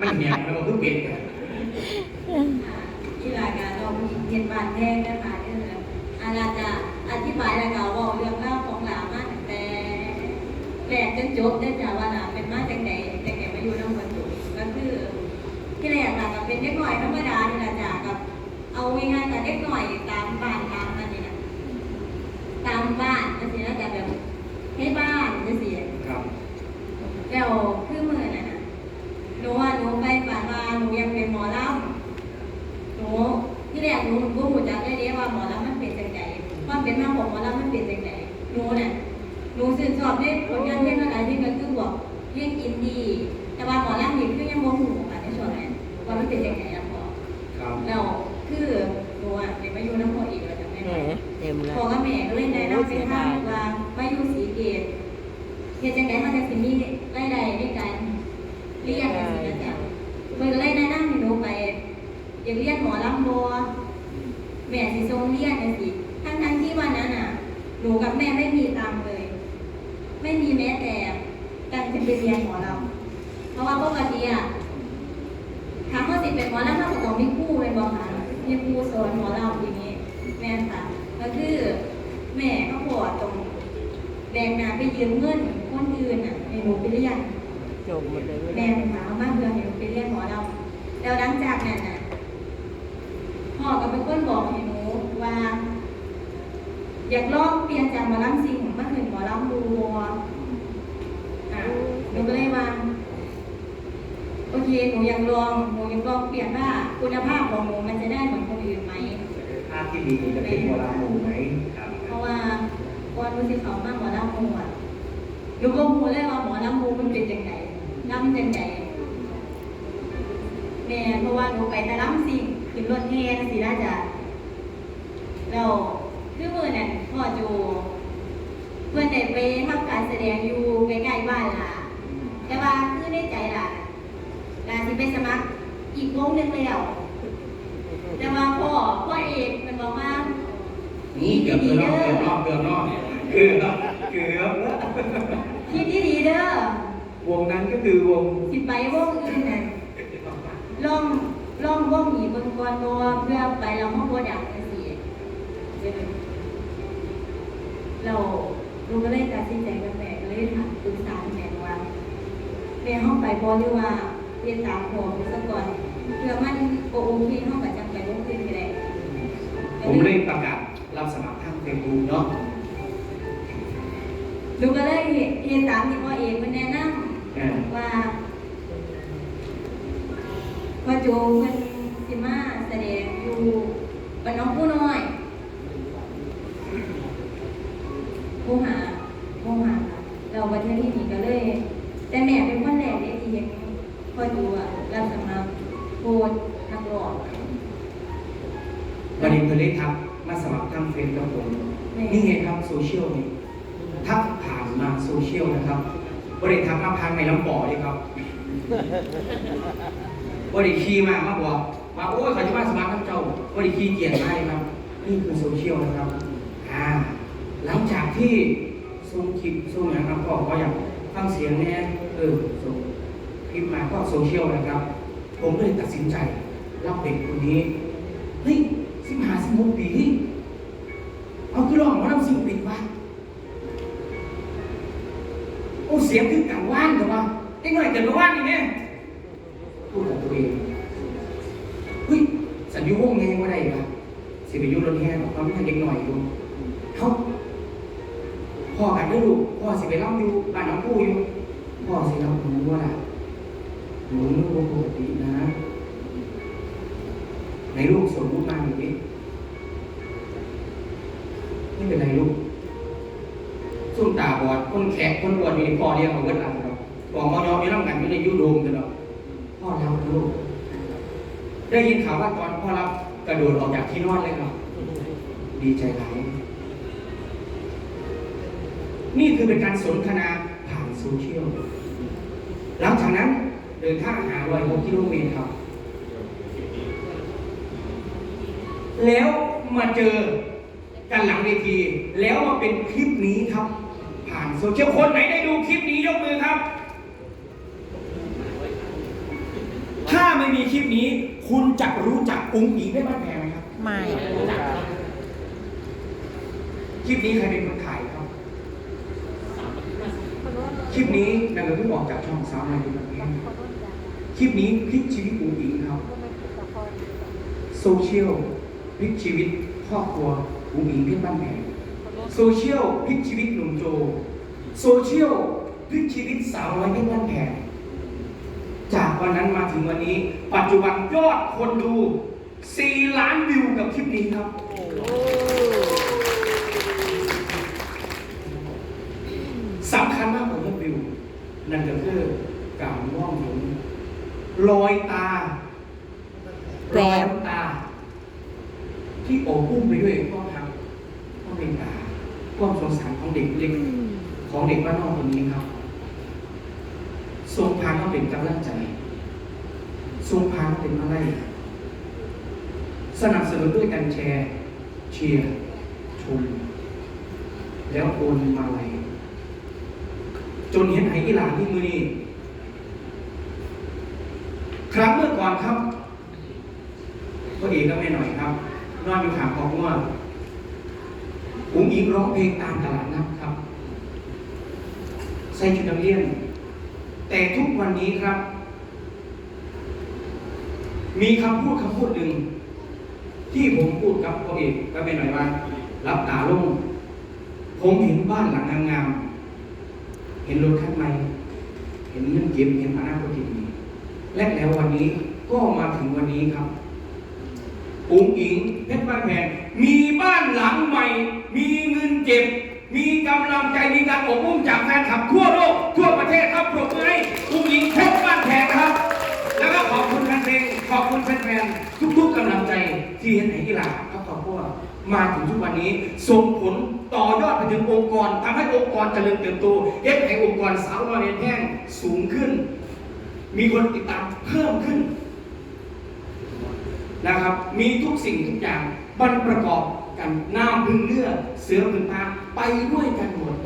มันเหี่ยมันก็คือเป็ดกันอีหลายการเราเห็นบาดแท้นะคะนี่แหละอาจารย์จะอธิบายแล้วก็บอกเรื่องเล่าของหลามาตั้งแต่แรกจนจบได้จ้ะว่าหลาเป็นมาจากไหนจากไหนมาอยู่น้ำมันจุก็คือที่แรกหลาก็เป็นเด็กหน่อยธรรมดานี่แหละจ้ะกับเอาง่ายๆกับเด็กหน่อยตามบ้านตามนั่นนี่นะตามบ้านนั่นสิแล้วแต่แบบให้บ้านนั่นสิ ครับ แล้วคือมือนั่นน่ะหนูว่าหนูไปฝันว่าหนูยังเป็นหมอลำหนูที่แรกหนูก็หูจักได้เด้ว่าหมอลำมันเป็นจังไดความเป็นมาของหมอลำมันเป็นจังไดหนูเนี่ยหนูชื่นชอบในผลงานเพลงอะไรที่มันคือบอกเพลงอินดี้แต่ว่าหมอลำนี่คือยังโมโหอะในช่วงนั้นว่ามันเป็นจังไดอะพอ ครับ แล้วคือหนูอะเด็กมาอยู่น้ำพออีกแล้วจังได แหมเต็มเลย พอกับแม่ก็เลยได้นำเป็นทางว่ามาอยู่สีเกตเฮ็ดจังไดมันจะสิมีรายได้ในการเรียนจังซี่นะจ๊ะเพิ่นก็เลยแนะนำให้หนูไปอยากเรียนหมอลำบ่แม่สิส่งเรียนจังซี่ทั้งๆที่วันนั้นน่ะ หนูกับแม่ไม่มีตังค์เลย ไม่มีแม้แต่ ตังค์จะไปเรียนหมอลำเพราะว่าปกติอะถามว่าสิเป็นหมอลำเราก็ต้องมีครูเป็นบ่คะมีครูสอนหมอลำอย่างนี้ แม่นค่ะก็คือแม่ก็ปวดตรงแดงนาไปยืมเงินคนอื่นอะให้หนูไปเรียนจบหมดเลยไม่แม่ได้ถามมาเพื่อให้หนูไปเรียนหมอลำแล้วหลังจากนั้นน่ะพ่อก็เป็นคนบอกให้หนูว่า อยากลองเปลี่ยนจากหมอลำซิงมาเป็นหมอลำดูบัวอะ หนูก็เลยว่าโอเคหนูอยากลองหนูอยากลองเปลี่ยนว่าคุณภาพของหนูมันจะได้เหมือนคนอื่นไหมภาพที่ดีจะเป็นโบราณหมู่ไหมครับเพราะว่าก่อนมือสิเขามาหมอลำมูอะหนูก็มูเลยว่าหมอลำมูมันเป็นยังไงลำยังไงแม่เพราะว่าหนูไปแต่ลำสิ่งขึ้นรถแห่สิน่าจะเราคือมือนั่นพ่อจูเพื่อนได้ไปทำการแสดงอยู่ใกล้ๆบ้านล่ะ แต่ว่าคือในใจล่ะลาที่ไปสมัครอีกวงหนึ่งแล้วแต่ว่าพ่อพ่อเอกมันบอกว่านี่เกือบเกือบเกือบนอกเกือบนอกเกือบเกือบคิดดีดีๆเด้อวงนั้นก็คือวงสิไปวงอื่นน่ะลองลองวงหนีเบิ่งก่อนบ่เพื่อไปเราห้องบ่ดังจังซี่เราลูกก็เลยตัดสินใจกับแม่ก็เลยถามปรึกษา แม่ว่าแม่ห้องไปบ่หรือว่าเรียนตามพ่อไปซะก่อนเพื่อมันโอโอเคห้องก็จังไปวงอื่นก็ได้ผมได้ประกาศรับสมัครทางเฟซบุ๊กเนาะลูกก็เลยเรียนตามที่พ่อเอกมันแนะนำอ่าว่าพ่อโจเพิ่นสิมาแสดงอยู่บ้านน้องผู้น้อยผู้หาผู้หาเราประเทศที่นี่ก็เลย แต่แม่เป็นคนแรกเลยที่เห็นพ่อโจ อะรับสมัครโพสต์นักร้องวันนี้เพื่อนเลยทักมาสมัครทางเฟซกับผม นี่ไงครับโซเชียลนี่ทักผ่านมาโซเชียลนะครับบริทักมาผ่านในลำบ่อเลยครับบริคีมามาบอกว่าโอ้ยเขาจะมาสมัครกับเจ้าบริคีเกียรติมากเลยครับ นี่คือโซเชียลนะครับอ่าหลังจากที่ส่งคลิปส่งนะครับก็ก็อยากฟังเสียงแน่เออส่ง คลิปมาก็โซเชียลนะครับ ผมเลยตัดสินใจรับเด็กคนนี้เฮ้ยสิบหาสิบหกปีเฮ้ยเอาคือลองมาทำสิ่งปิดวะโอ้เสียงคือกังว่านแต่ว่าไอ้หน่อยเกิดมาว่านนี่เนี่ยพูดกับตัวเองเฮ้ยสัญญาวงไงว่าได้ปะสิไปอยุ่รถแห่หรอกเราไม่ทันเด็กหน่อยอยู่เขาพ่อกันด้วยลูกพ่อสิไปเล่าอยู่บ้านน้องผู้อยู่พ่อสิเล่าหนูว่าล่ะ หนูนึกว่าปกตินะในลูกส่งลูกมาอย่างนี้ไม่เป็นไรลูกส้มตาบอดคนแขกคนบวชอยู่ในพ่อเรียกมาเวิร์ดหลังเราบอกมอยอไม่ต้องกันอยู่ในยุโรมกันหรอกพ่อรับนะลูก ได้ยินข่าวว่าตอนพ่อรับกระโดดออกจากที่นอนเลยครับดีใจหลายนี่คือเป็นการสนทนาผ่านโซเชียลหลังจากนั้น เดินทางหาร้อยหกกิโลเมตรครับ แล้วมาเจอกันหลังเวที แล้วมาเป็นคลิปนี้ครับ ผ่านโซเชียลคนไหนได้ดูคลิปนี้ยกมือครับไม่มีคลิปนี้ คุณจะรู้จักอุ้งอิงได้บ้านแพงไหมครับ ไม่รู้จักคลิปนี้ใครเป็นคนถ่ายครับ คลิปนี้นางเพิ่งออกจากช่องสาวนาดีแบบนี้ค ลิปนี้พลิกชีวิตอุ้งอิงครับโซเชียลพลิกชีวิตครอบครัวอุ้งอิงเพชรบ้านแพงโซเชียลพลิกชีวิตหนุ่มโจโซเชียลพลิกชีวิตสาวน้อยเพชรบ้านแพงจากวันนั้นมาถึงวันนี้ ปัจจุบันยอดคนดู 4 ล้านวิวกับคลิปนี้ครับสำคัญมากกว่ายอดวิว นั่นก็คือการมองเห็ นรอยตาแวรอยวตา ที่โอบอุ้มไปด้วยความรักความเป็นตาความสงสารของเด็กเล็กของเด็กบ้านนอกคนนี้ครับ ทรงพาเขาเป็นกำลังใจ ทรงพาเขาเป็นอะไร สนับสนุนด้วยการแชร์เชียร์ชมแล้วโอนมาลัยจนเห็นไหอีหลานที่มือนี้ ครั้งเมื่อก่อนครับก็เอกก็ไม่หน่อยครับ นอนอยู่ขางของว่าอุ้งอิงร้องเพลงตามตลาดนัดครับ ใส่ชุดนักเรียน แต่ทุกวันนี้ครับ มีคำพูดคำพูดหนึ่ง ที่ผมพูดกับพ่อเอกก็เป็นหน่อยว่ารับตาลง ผมเห็นบ้านหลังงามๆเห็นรถคันใหม่เห็นเงินเก็บเห็นอนาคตที่ดี และแล้ววันนี้ก็มาถึงวันนี้ครับอุ้งอิงเพชรบ้านแพงมีบ้านหลังใหม่ มีเงินเก็บ มีกำลังใจมีการอบอุ้มจากแฟนคลับทั่วโลกทั่วประเทศครับปรบมือให้อุ้งอิงเพชรบ้านแพงนะครับ แล้วก็ขอบคุณแฟนเพลงขอบคุณแฟนๆทุกๆกำลังใจที่เห็นไหนกีฬาเขาขอบคุณมาถึงทุกวันนี้ส่งผลต่อยอดไปถึงองค์กรทำให้องค์กรเจริญเติบโตเฮ็ดให้องค์กรสาวน้อยเรียนแห้งสูงขึ้น มีคนติดตามเพิ่มขึ้นนะครับ มีทุกสิ่งทุกอย่างมันประกอบกันน้ำพึ่งเลือดเสือพึ่งพาไปด้วยกันหมด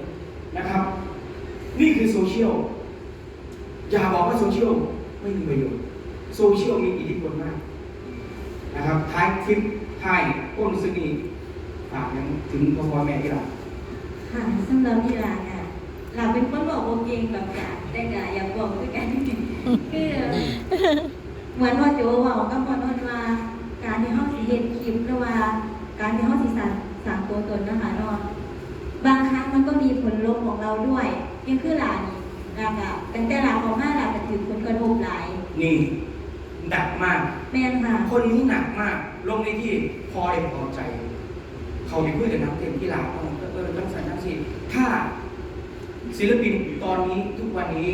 นะครับ นี่คือโซเชียลอย่าบอกว่าโซเชียลไม่มีประโยชน์โซเชียลมีอิทธิพลมากนะครับท้ายคลิปท้ายก้นสนีฝากยังถึงพ่อพ่อแม่ที่เราค่ะสำหรับพี่ลาค่ะ เราเป็นคนบอกโอเคแบบอยากได้กะอยากบอกด้วยกันคือเหมือนว่าโจว่าก็เหมือนว่า การที่เขาสิเฮ็ดคลิปหรือว่า การที่เขาสิสร้างสร้างตัวตนนะคะเนาะบางครั้งมันก็มีผลลบของเราด้วยอยังคือหลานนี่หลานอะเป็นแต่หลานของห้าหลานก็ถือผลกระทบหลายนี่หนักมากแม่นค่ะคนนี้หนักมาก ลงในที่พอได้พอใจ เขาได้พูดกับนักเต้นกีฬาเออเออทั้งสายทั้งสี่ถ้า ศิลปินตอนนี้ทุกวันนี้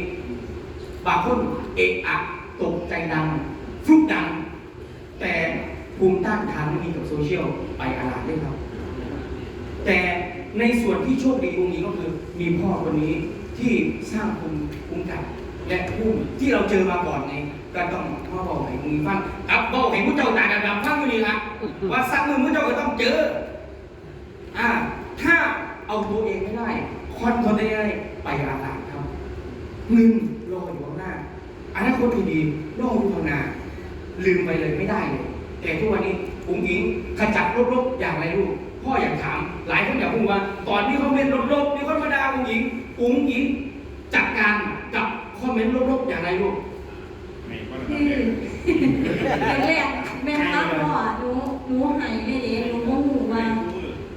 บางคนเอกอักตกใจดังฟลุกดัง แต่ภูมิต้านทานไม่มีกับโซเชียลไปอาลาดด้ครับ แต่ในส่วนที่โชคดีตรงนี้ก็คือ มีพ่อคนนี้ที่สร้างภูมิคุ้มกันและภูมิที่เราเจอมาก่อนไงก็ต้องมาบอกให้มึงฟังกับบอกให้ผู้เจ้าตาดำๆฟังอยู่นี่ละว่าสักมือผู้เจ้าก็ต้องเจออ่าถ้าเอาตัวเองไม่ได้คอนโทรลได้ ได้ไปอาลาดครับหนึ่งรออยู่ข้างหน้าอนาคตที่ดีรออยู่ข้างหน้าลืมไปเลยไม่ได้เลยแต่ทุกวันนี้อุ้งอิงขจัดลบๆอย่างไรลูกพ่ออยากถามหลายคนอยากพูดว่าตอนนี้เขาเป็นลบๆมีคนมาด่าอุ้งอิงอุ้งอิงจัดการกับคอมเมนต์ลบๆอย่างไรลูกคือแรกๆแม่ค้าพ่อหนูหนูหายเลยเด้หนูโมโหว่า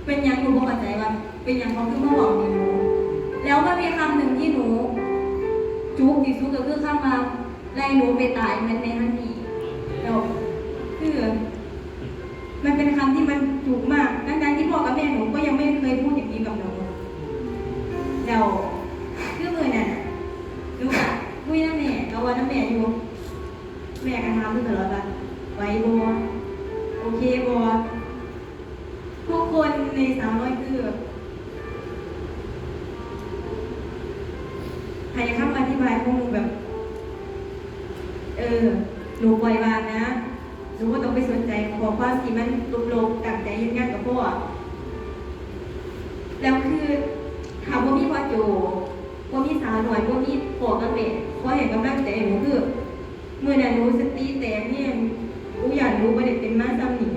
เป็นยังหนูบอกใจว่า เป็นยังเขาคือมาบอกหนูแล้วก็มี คำหนึ่งที่หนูจุกที่สุดก็คือคำว่าไล่หนูไปตายมือนในฮันนี่แล้วคือมันเป็นคำที่มันจุกมากดังๆที่พ่อกับแม่หนูก็ยังไม่เคยพูดอย่างนี้กับหนูแล้วคือมือนั่นน่ะหนูอะคุยน้ำแม่เอาว่าน้ำแม่อยู่ แม่ก็ถามอยู่ตลอดว่าไหวบอ พวกหนูแบบ เออหนูปล่อยวางนะหนูก็ต้องไปสนใจขอความที่มันลุกลงตั้งใจยืนยันกับพ่อแล้วคือถามว่ามีพ่อโจว่ามีสาวหน่อยว่ามีพ่อกับแม่พ่อเห็นกำลังใจหนูคือเมื่อนั้นหนูสติแต่เนี่ยหนูอยากรู้ว่าเด็กเป็นมาซ้ำนี่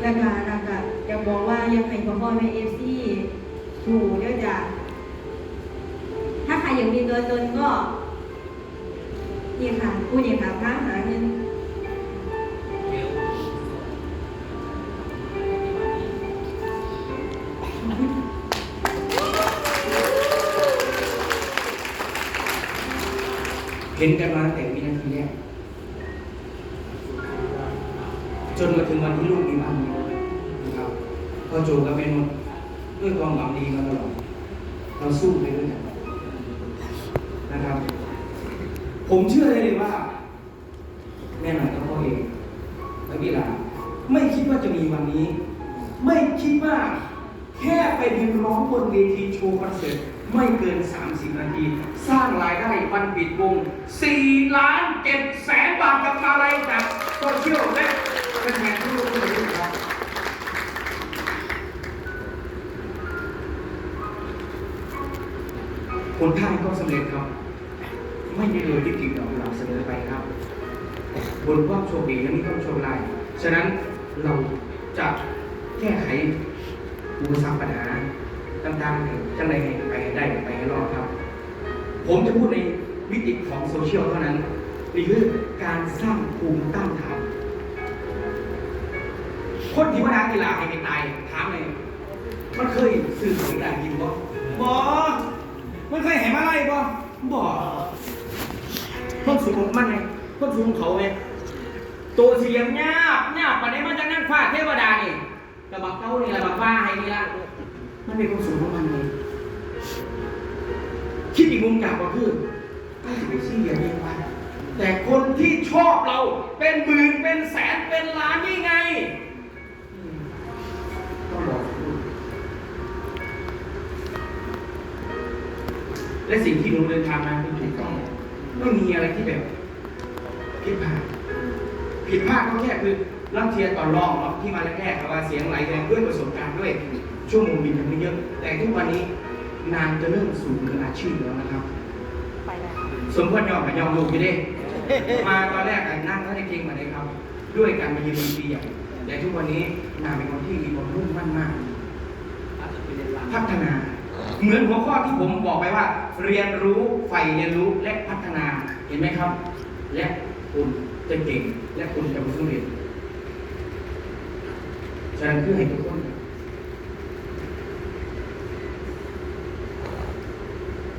แล้วก็แล้วก็อยากบอกว่ายากให้พ่อพ่อแม่เอฟซีถูเดี๋ยวจะถ้ ตัวตนก็นี่ค่ะพูดอย่งค่ะพระหาเงินเห็นกันมาแต่วินาทีแรกจนมาถึงวันที่ลูกมีบ้านนี้นะครับพอโจกับแม่นนท์ด้วยความหวังดีมาตลอดเราสู้ไปด้วยกัน นะครับ ผมเชื่อได้เลยว่า แม่หน่อยกับพ่อเองและพี่หลานไม่คิดว่าจะมีวันนี้ ไม่คิดว่าแค่ไปยืนร้องบนเวทีโชว์คอนเสิร์ตไม่เกิน 30 นาที สร้างรายได้วันปิดวง4ล้าน7แสนบาทกับมาลัยจากโซเชียลและเป็นแฟนที่รู้กันครับผลทางก็สำเร็จครับ ไม่มีเลที่ติดดอกเราเสนอไปครับบนความโชคดีและมีความโชคร้ายฉะนั้นเราจะแก้ไขอุปสรรคปัญหาต่างๆให้จังไรให้ไปให้ได้ไปให้รอดครับ ผมจะพูดในมิติของโซเชียลเท่านั้นนี่คือการสร้างภูมิต้านทานคนที่มาดากีฬาให้ไปตายถามเลยมันเคยสื่อสารการกินบ่บ่มันเคยเห็นมาอะไรบ่บ่ คนสูงของมันไงคนสูงของเขาไงตัวเสียงหยาบหยาบปานนี้มันจะนั่งฟาดเทวดานี่ระบักเก้านี่ระบักฟ้าให้นี่ละมันเป็นความสูงของมันไงคิดอีกมุมกลับก็คือไม่จะไปซี่เรียนเองไปแต่คนที่ชอบเราเป็นหมื่นเป็นแสนเป็นล้านนี่ไงต้องบอกคุณและสิ่งที่หนูเดินทางมาคือถูกต้อง ไม่มีอะไรที่แบบผิดพลาดผิดพลาดก็แค่คือรังเทียนต่อรองเนาะที่มาแรกๆครับว่าเสียงไหลแรงด้วยประสบการณ์ด้วยชั่วโมงบินมันไม่เยอะ แต่ทุกวันนี้นางจะเริ่มสู่มืออาชีพแล้วนะครับไปแล้วสมควรยอมกับยอมลูกอยู่ดิมาตอนแรกอะนั่งแล้วได้เก่งมาเลยครับ ด้วยการมายืนบนปีใหญ่แต่ทุกวันนี้นางเป็นคนที่มีความมุ่งมั่นมากพัฒนา เหมือนหัวข้อที่ผมบอกไปว่า เรียนรู้ใฝ่เรียนรู้และพัฒนาเห็นไหมครับ และคุณจะเก่งและคุณจะประสบความสำเร็จฉะนั้นคือให้ทุกคน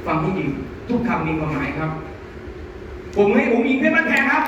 ฟังให้ดีทุกคำมีความหมายครับ ผมให้ผมมีเพชรบ้านแพงครับ